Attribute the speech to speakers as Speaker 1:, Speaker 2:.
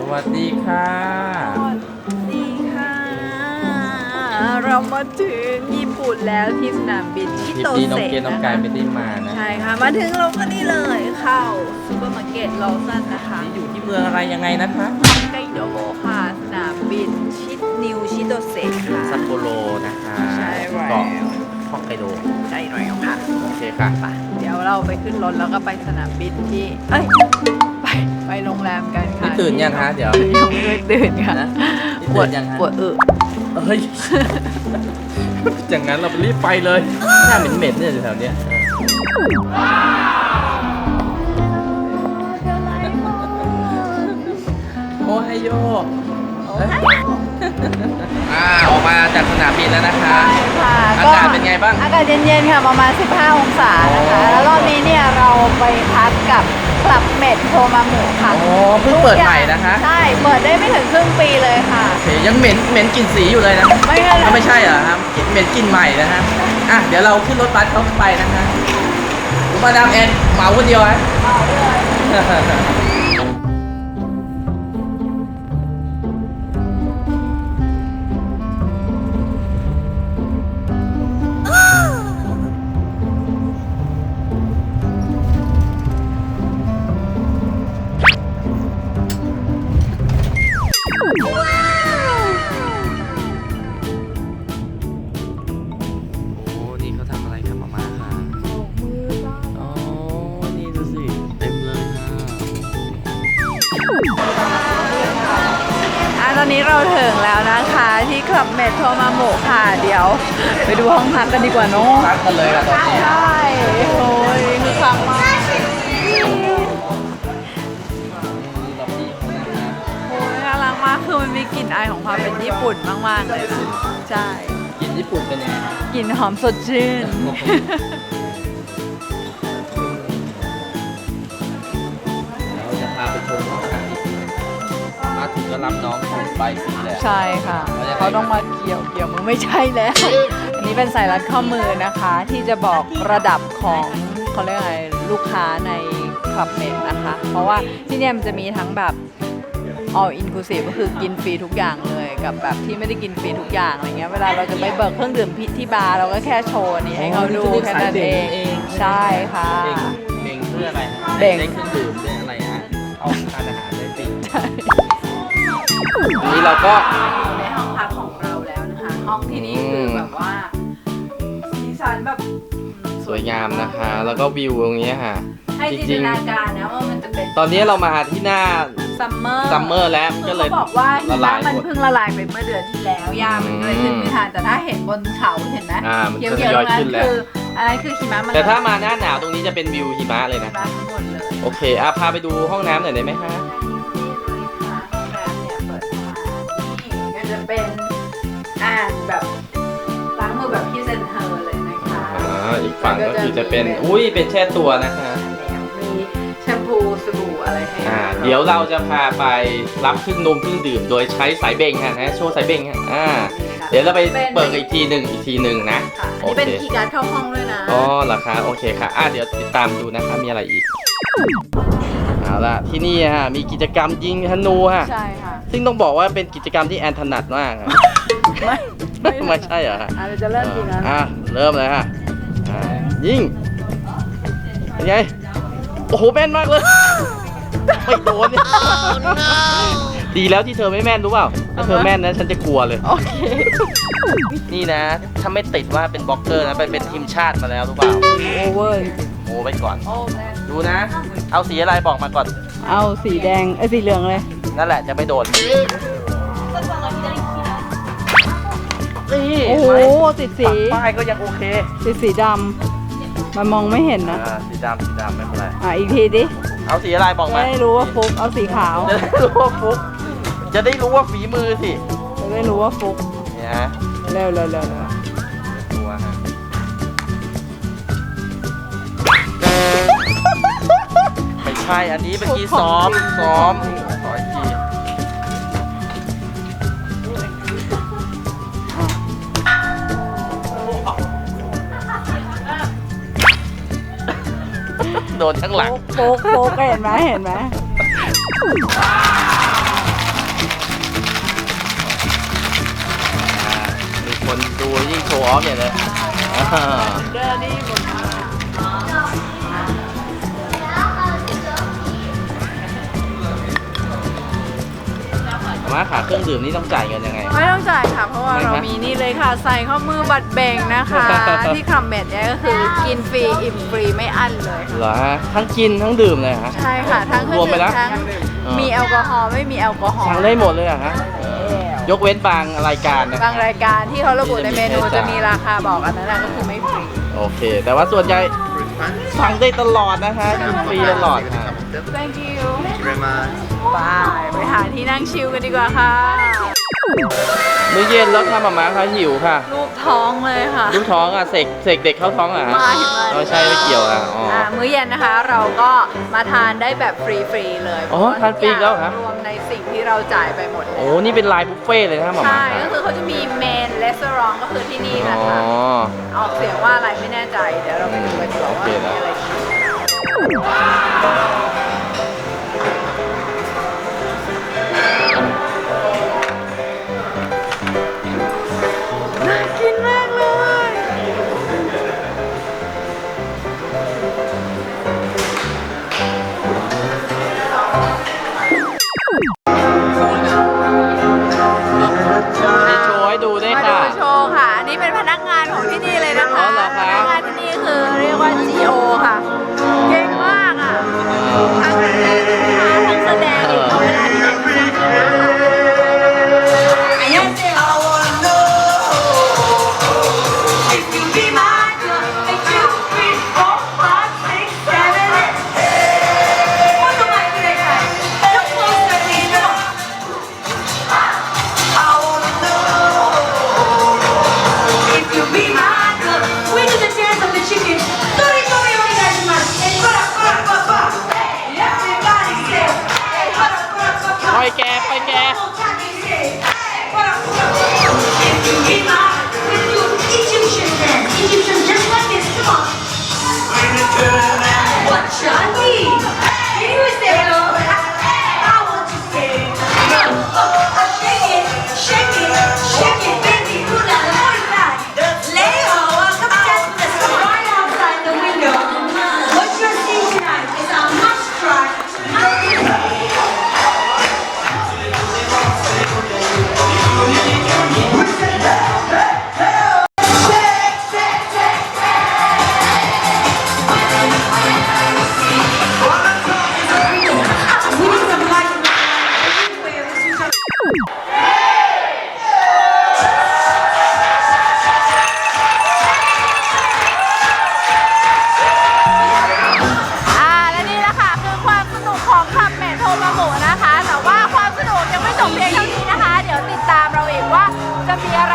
Speaker 1: สวัสดีค่ะ
Speaker 2: ดีค่ะ เรามาถึงญี่ปุ่นแล้วที่สนามบินชิ
Speaker 1: คลิป
Speaker 2: โต
Speaker 1: นี้น้อง
Speaker 2: เซะ
Speaker 1: เกณน้อง
Speaker 2: นะ
Speaker 1: กาย
Speaker 2: คะ
Speaker 1: ไม่ได้มานะ
Speaker 2: ใช่ค่ะ มาถึงเราก็นี่เลยเข้าซูเปอร์มาร์เก็ตโลซันนะคะ
Speaker 1: นี่อยู่ที่เมืองอะไรยังไงนะคะ
Speaker 2: ฮอกไกโดค่ะสนามบินชินิวชิโตเซะค่ะ
Speaker 1: ซัปโปโรนะคะ
Speaker 2: ใช่แล้ว
Speaker 1: เกาะฮอกไกโด
Speaker 2: ใช่แล้วค่ะ
Speaker 1: โอเคค่ะ
Speaker 2: ไปเดี๋ยวเราไปขึ้นรถแล้วก็ไปสนามบินที่ เอ้ย ไปไปโรงแรมกันค่ะ
Speaker 1: นี่ตื่นยังคะเดี๋ยว
Speaker 2: ยังไม่ได้ตื่นค่ะ
Speaker 1: นะนี่
Speaker 2: ปวด
Speaker 1: ตื่นยังคะ
Speaker 2: ปวดอึ
Speaker 1: เฮ้ย อย่างนั้นเรารีบไปเลยหน้าเหม็นๆเนี่ยอยู่แถวเนี้ยโอ้ไฮโยอ่าออกมา จากสนามบินแล้วนะคะ
Speaker 2: ค่ะ
Speaker 1: อากาศเป็นไงบ้าง
Speaker 2: อากาศเย็นๆค่ะประมาณ 15 องศานะคะ
Speaker 1: โอ้
Speaker 2: แล้วรอบนี้เนี่ยเราไปพักกับคลับเมดโทมามุค่ะ
Speaker 1: อ๋อเพิ่งเปิดใหม่นะคะ
Speaker 2: ใช่ เปิดได้ไม่ถึงครึ่งปีเลยค่ะ
Speaker 1: โอเค ยังเหม็นเหม็นกลิ่นสีอยู่เลยนะ
Speaker 2: ไม่ใช่เหรอ
Speaker 1: ไม่ใช่เหรอครับเหม็นกลิ่นใหม่นะฮะ อะ เดี๋ยวเราขึ้นรถบัสเขาไปนะฮะคุณมาดามแอนเหมาคนเดียวฮะ
Speaker 2: เอาเลย ถึงแล้วนะคะที่คลับเมดโทมามุค่ะ เดี๋ยว ไปดูห้องพักกันดีกว่าเนาะ
Speaker 1: พักกันเลยค่ะตอนนี้
Speaker 2: ใช่โอ้ยคือคลังมาก
Speaker 1: ล็อบบี้เขานะคะ
Speaker 2: โอ้ยน่ารักมากคือมันมีกลิ่นอายของความเป็นญี่ปุ่นมาก ๆ เลยค่ะใช่
Speaker 1: กินญี่ปุ่นเป็นยังไง
Speaker 2: กลิ่นหอมสดชื่น
Speaker 1: ก็รับน้องชมไปสีเลย
Speaker 2: ใช่ค่ะ เขาต้องมาเกี่ยวเกี่ยวมือไม่ใช่แล้ว อันนี้เป็นสายรัดข้อมือนะคะ ที่จะบอกระดับของเขาเรียกอะไรลูกค้าในคลับเมดนะคะ เพราะว่าที่เนี่ยมันจะมีทั้งแบบ all inclusive ก็คือกินฟรีทุกอย่างเลยกับแบบที่ไม่ได้กินฟรีทุกอย่างอะไรเงี้ยเวลาเราจะไปเบิกเครื่องดื่มที่บาร์เราก็แค่โชว์อันนี้ให้เขาดูแค่นั้นเองใช่ค่ะ
Speaker 1: เบ่งเบ่งเพื่ออะไรฮะ
Speaker 2: เบ่ง
Speaker 1: ได้เครื่องดื่มได้อะไรฮะเอาทานอาหารได้ฟรีอันนี้ เราก็
Speaker 2: ในห้องพักของเราแล้วนะคะ ห้องที่นี่คือแบบว่าสีสันแบบ
Speaker 1: สวยงามนะคะ แล้วก็วิวตรงนี้ค่ะ
Speaker 2: ให้
Speaker 1: จ
Speaker 2: จิน
Speaker 1: ริ
Speaker 2: ต
Speaker 1: ง
Speaker 2: นาการนะว่ามันจะเป็น
Speaker 1: ๆตอนนี้เรามาที่หน้า
Speaker 2: ซัมเมอร์
Speaker 1: ซัมเมอร์แล้วมันก็เลย
Speaker 2: เขาบอกว่าหิ
Speaker 1: ละ
Speaker 2: มะ
Speaker 1: ลาย
Speaker 2: มัน
Speaker 1: หมด
Speaker 2: เพิ่งละลายไปเมื่อเดือนที่แล้วยามันเลยขึ้นไม่ทันแต่ถ้าเห็นบนเขาเห็นไหม
Speaker 1: อ่ามัน
Speaker 2: เขียว
Speaker 1: จะ
Speaker 2: เขียว
Speaker 1: ทยอย
Speaker 2: นั้น
Speaker 1: ขึ้นแล้ว
Speaker 2: คืออันนั้นคือหิมะมัน
Speaker 1: แต่ถ้ามาหน้าหนาวตรงนี้จะเป็นวิวหิมะเลย
Speaker 2: หิ
Speaker 1: นะ
Speaker 2: มะทั้งหมดเลย
Speaker 1: โอเคอะพาไปดูห้องน้ำหน่อยได้ไหมคะ
Speaker 2: ค่ะ เป็นอ่างแบบล้างมือแบบพี่เซนเทอร์เลยนะคะ
Speaker 1: อ่าอีกฝั่งก็คือจะเป็นอุ้ยเป็นแช่ตัวนะคะ
Speaker 2: มีแชมพูสบู่อะไรให้
Speaker 1: อ่าเดี๋ยวเราจะพาไปรับเครื่องนมเครื่องดื่ม โดยใช้สายเบ่งค่ะนะโชว์สายเบ่งค่ะอ่าเดี๋ยวเราไปเปิดอีกทีหนึ่งอีกทีหนึ่งนะ
Speaker 2: ค่ะอัน
Speaker 1: โอ
Speaker 2: นี้
Speaker 1: เค
Speaker 2: เป็นคีย์การ์ดเข้าห้องด้วยนะ
Speaker 1: อ๋อเหรอคะโอเคค่ะอะเดี๋ยวติดตามดูนะคะมีอะไรอีก เอาละที่นี่ฮะมีกิจกรรมยิงธนูฮะ
Speaker 2: ใช่ค่ะ
Speaker 1: ซึ่งต้องบอกว่าเป็นกิจกรรมที่แอนถนัดมากอะ
Speaker 2: ไม่
Speaker 1: ไม่ใช่เหรอฮะ
Speaker 2: อะเราจะเริ่มจริงแล้ว
Speaker 1: อะเริ่มเลยฮะอ่ายิงเป็นไง โอ้โหแม่นมากเลย ไม่โดนเนี่ย ดีแล้วที่เธอไม่แม่นรู้เปล่า ถ้าเธอแม่นนะฉันจะกลัวเลย
Speaker 2: โอเค
Speaker 1: นี่นะ ถ้าไม่ติดว่าเป็นบล็อกเกอร์นะเป็นเป็นทีมชาติมาแล้วรู้เปล่า
Speaker 2: โอเวอร์
Speaker 1: โอ้ไปก่อน ดูนะ เอาสีอะไรบอกมาก่อน
Speaker 2: เอาสีแดง เอ้ยสีเหลืองเลย
Speaker 1: นั่นแหละจะไม่โดนนี่
Speaker 2: โอ้โหติดสี
Speaker 1: ป้ายก็ยังโอเค
Speaker 2: ติดสีดำ มันมองไม่เห็นนะ
Speaker 1: อ่าสีดำสีดำไม่เป็นไร
Speaker 2: อะอีกทีดิ
Speaker 1: เอาสีอะไรบอก
Speaker 2: จะ
Speaker 1: มา
Speaker 2: ได้รู้ว่าฟุก เอาสีขาว
Speaker 1: จะได้รู้ว่าฟุก จะได้รู้ว่าฝีมือสิ
Speaker 2: จะได้รู้ว่าฟุก
Speaker 1: เนี่ยฮะ
Speaker 2: เร็วเร็วเร็วเร็ว
Speaker 1: ตัวฮะไม่ใช่ อันนี้เมื่อกี้ซ้อม ซ้อม โดนทั้งหลัง
Speaker 2: โป๊กโป๊กเห็นไหมเห็นไหม
Speaker 1: มีคนดูยิ่งโชว์ออฟใหญ่
Speaker 2: เลยเดอร์นี่หม
Speaker 1: มาขาเครื่องดื่มนี่ต้องจ่ายเงินยังไง
Speaker 2: ไม่ต้องจ่ายค่ะ เพราะว่า
Speaker 1: ไม่
Speaker 2: เรา
Speaker 1: คะ
Speaker 2: มีนี่เลยค่ะ ใส่ข้อมือบัตรเบ่งนะคะ ที่คลับเม็ดเนี่ยก็คือกินฟรีอิ่มฟรีไม่อั้นเลยค่ะ
Speaker 1: เหรอฮะทั้งกินทั้งดื่มเลยเหรอฮะ
Speaker 2: ใช่ค่ะ ทั้งเครื่
Speaker 1: ร
Speaker 2: อ
Speaker 1: ว
Speaker 2: ง
Speaker 1: มไป
Speaker 2: ดื่
Speaker 1: แล้
Speaker 2: ม
Speaker 1: ว
Speaker 2: ทั้ง
Speaker 1: เออ
Speaker 2: มีแอลกอฮอล์ไม่มีแอลกอฮอล์
Speaker 1: สั่งได้หมดเลยเหรอฮะเออยกเว้นบางรายการนะ
Speaker 2: บางรายการที่เขาระบุในเมนู
Speaker 1: ที่จะ
Speaker 2: จะ
Speaker 1: มี
Speaker 2: มีราคาบอกอันนั้นนะก็คือไม่ฟรี
Speaker 1: โอเค แต่ว่าส่วนใหญ่สั่งได้ตลอดนะคะกินฟรีตลอดค่ะ
Speaker 2: thank you
Speaker 3: very much.
Speaker 2: บายไปหาที่นั่งชิลกันดีกว่าค่ะ
Speaker 1: มื้อเย็นแล้วค่ะมาม่าค่ะหิวค่ะ
Speaker 2: ลูกท้องเลยค่ะ
Speaker 1: ลูกท้องอะเสกเสกเด็กเข้าท้องอะฮะ
Speaker 2: ไม่ไม่
Speaker 1: เราใช่ไม่เกี่ยวอะอ๋ออ
Speaker 2: อ่ามื้อเย็นนะคะเราก็มาทานได้แบบฟรีๆเลย
Speaker 1: อ๋อทานฟรีอีกแล้วเหรอครับ
Speaker 2: รวมในสิ่งที่เราจ่ายไปหมดแล้ว
Speaker 1: โอ้นี่เป็นลายบุฟเฟ่ต์เลยนะมาม่า
Speaker 2: ใช่
Speaker 1: ค่ะ
Speaker 2: ก็คือเขาจะมีเมนเลสเตอรองก็คือที่นี่
Speaker 1: อ๋
Speaker 2: นะ
Speaker 1: อ
Speaker 2: คะออกเสียงว่าอะไรไม่แน่ใจ เดี๋ยวเราไปดูกันดีกว่า
Speaker 1: โอ
Speaker 2: ว่า
Speaker 1: เค
Speaker 2: มี
Speaker 1: แล้ว
Speaker 2: อะไรกิน จะมีอะไร